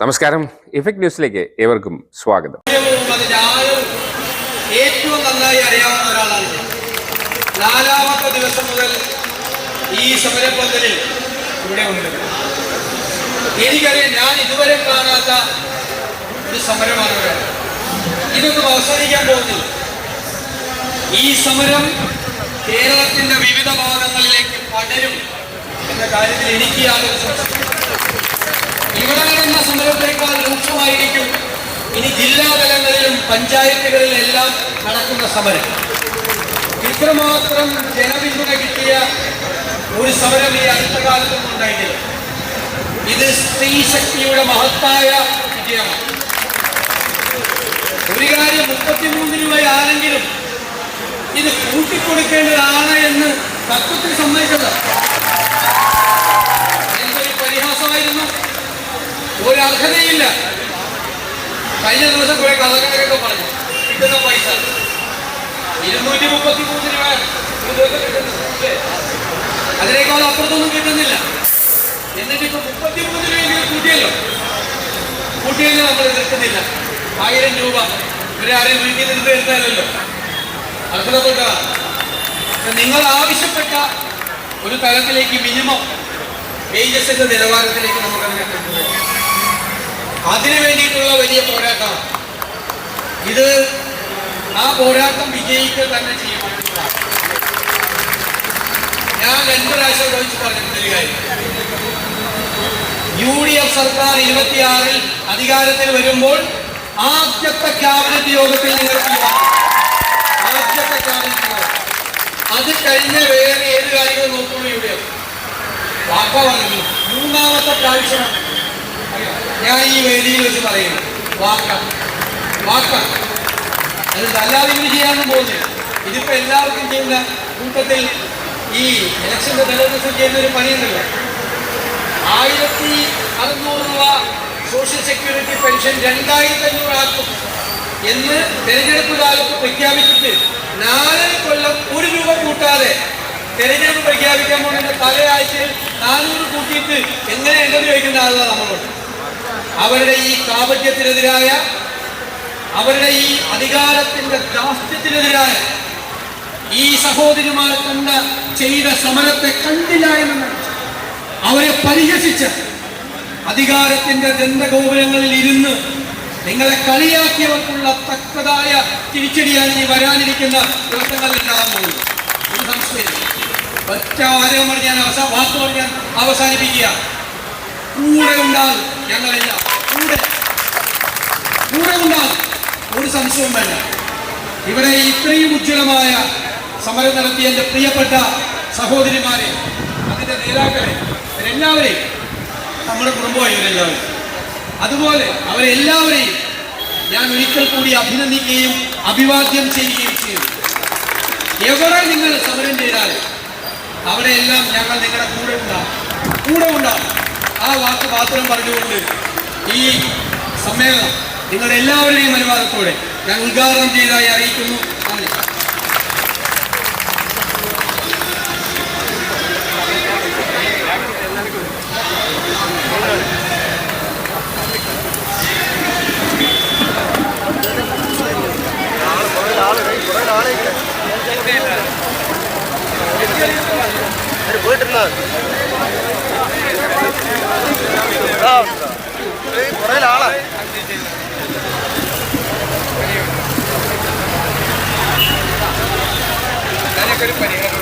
നമസ്കാരം. ഇഫക്ട് ന്യൂസിലേക്ക് ഏവർക്കും സ്വാഗതം. ഏറ്റവും നന്നായി അറിയാവുന്ന ഒരാളാണ് നാലാമത്തെ ദിവസം മുതൽ ഈ സമരപ്പന്തലിൽ ഇവിടെ ഉണ്ട്. എനിക്കറിയാം ഞാൻ ഇതുവരെ കാണാത്ത ഒരു സമരമാണ് ഇവിടെ. ഇതൊന്നും അവസാനിക്കാൻ പോകുന്നില്ല. ഈ സമരം കേരളത്തിന്റെ വിവിധ ഭാഗങ്ങളിലേക്ക് പടരും എന്ന കാര്യത്തിൽ എനിക്ക് യാതൊരു ഇവിടെ നടന്ന സമരത്തേക്കാൾ രൂക്ഷമായിരിക്കും ഇനി ജില്ലാ തലങ്ങളിലും പഞ്ചായത്തുകളിലെല്ലാം നടക്കുന്ന സമരം. ഇത്രമാത്രം ജനപിന്തുണ കിട്ടിയ ഒരു സമരം ഈ അടുത്ത കാലത്തൊന്നും ഉണ്ടായിട്ടില്ല. ഇത് സ്ത്രീ ശക്തിയുടെ മഹത്തായ വിജയമാണ്. ഒരു കാര്യം മുപ്പത്തിമൂന്ന് രൂപയാണെങ്കിലും ഇത് കൂട്ടിക്കൊടുക്കേണ്ടതാണ് എന്ന് തത്വത്തിൽ സമ്മതിച്ചത് ഒരു അർഹതയില്ല. കഴിഞ്ഞ ദിവസം കുറെ കഥകളൊക്കെ പറഞ്ഞു. കിട്ടുന്ന പൈസ. ഇരുന്നൂറ്റി മുപ്പത്തി മൂന്ന് കിട്ടുന്നത് അതിനേക്കാൾ അപ്പുറത്തൊന്നും കിട്ടുന്നില്ല. എന്നിട്ട് ഇപ്പൊ മുപ്പത്തി മൂന്ന് രൂപയെങ്കിലും കൂട്ടിയല്ലോ. കൂട്ടിയല്ലോ നമ്മൾ എതിർക്കുന്നില്ല. ആയിരം രൂപ. ഇവരെ ആരെയും വീട്ടിൽ നിന്ന് തരുന്നതല്ലോ അർഹതപ്പെട്ടതാണ് നിങ്ങൾ ആവശ്യപ്പെട്ട ഒരു തലത്തിലേക്ക് മിനിമം വേജസിന്റെ നിലവാരത്തിലേക്ക് നമുക്ക് അതിനു വേണ്ടിയിട്ടുള്ള വലിയ പോരാട്ടമാണ് ഇത് ആ പോരാട്ടം വിജയിക്കുക തന്നെ ചെയ്യുമെന്നുള്ളതാണ് ഞാൻ രണ്ടു പ്രാവശ്യം ചോദിച്ചു പറഞ്ഞിട്ടുണ്ട് ഒരു കാര്യം. യു ഡി എഫ് സർക്കാർ ഇരുപത്തിയാറിൽ അധികാരത്തിൽ വരുമ്പോൾ ആദ്യത്തെ ക്യാബിനറ്റ് യോഗത്തിൽ. ആദ്യത്തെ അത് കഴിഞ്ഞ് വേറെ ഏത് കാര്യങ്ങൾ നോക്കുള്ളൂ യു ഡി എഫ് വാക്ക പറഞ്ഞു മൂന്നാമത്തെ പ്രാവശ്യമാണ് ഞാൻ ഈ വേദിയിൽ വെച്ച് പറയുന്നു വാക്ക വാക്ക. അത് അല്ലാതെ ഇവർ ചെയ്യാനും പോകുന്നില്ല. ഇതിപ്പോ എല്ലാവർക്കും ചെയ്യുന്ന കൂട്ടത്തിൽ ഈ ഇലക്ഷന്റെ തലേദിവസം ചെയ്യുന്ന ഒരു പണിയുണ്ടല്ലോ. ആയിരത്തി അറുന്നൂറ് രൂപ സോഷ്യൽ സെക്യൂരിറ്റി പെൻഷൻ രണ്ടായിരത്തി അഞ്ഞൂറ് ആക്കും എന്ന് തെരഞ്ഞെടുപ്പ് കാലത്ത് പ്രഖ്യാപിച്ചിട്ട് നാലര കൊല്ലം ഒരു രൂപ കൂട്ടാതെ തെരഞ്ഞെടുപ്പ് പ്രഖ്യാപിക്കാൻ പോകുന്ന തലയാഴ്ചയിൽ നാനൂറ് കൂട്ടിയിട്ട് എങ്ങനെ എന്തെങ്കിലും ചോദിക്കുന്ന ആളുകളാണ് നമ്മളോട്. അവരുടെ ഈ കാപട്യത്തിനെതിരായ അവരുടെ ഈ അധികാരത്തിന്റെ ദാസ്യത്തിനെതിരായ ഈ സഹോദരിമാർ കണ്ട ചെയ്ത സമരത്തെ കണ്ടില്ല എന്ന് അവരെ പരിഹസിച്ച് അധികാരത്തിന്റെ ദന്തഗോപുരങ്ങളിൽ ഇരുന്ന് നിങ്ങളെ കളിയാക്കിയവർക്കുള്ള തക്കതായ തിരിച്ചടിയാണ് ഈ വരാനിരിക്കുന്ന ദിവസങ്ങളിൽ ഒരു സംശയം ഒറ്റ ആരോപണം ഞാൻ അവസാന വാക്കുകൾ ഞാൻ അവസാനിപ്പിക്കുക കൂടെ ഉണ്ടാകും ഞങ്ങളില്ല. കൂടെ. കൂടെ ഉണ്ടാകും ഒരു സംശയവും വേണ്ട. ഇവിടെ ഇത്രയും ഉജ്ജ്വലമായ സമരം നടത്തിയ എന്റെ പ്രിയപ്പെട്ട സഹോദരിമാരെ അതിന്റെ നേതാക്കളെ ഇവരെല്ലാവരെയും നമ്മുടെ കുടുംബമായി ഇവരെല്ലാവരും അതുപോലെ അവരെല്ലാവരെയും ഞാൻ ഒരിക്കൽ കൂടി അഭിനന്ദിക്കുകയും അഭിവാദ്യം ചെയ്യുകയും ചെയ്യുന്നു എവിടെ നിങ്ങൾ സമരം ചെയ്താലും അവിടെയെല്ലാം ഞങ്ങൾ നിങ്ങളുടെ കൂടെ ഉണ്ടാകും. കൂടെ ഉണ്ടാകും. ആ വാക്ക് മാത്രം പറഞ്ഞുകൊണ്ട് ഈ സമ്മേളനം നിങ്ങളുടെ എല്ലാവരുടെയും അനുവാദത്തോടെ ഞാൻ ഉദ്ഘാടനം ചെയ്തതായി അറിയിക്കുന്നു. നന്ദി.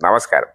നമസ്കാരം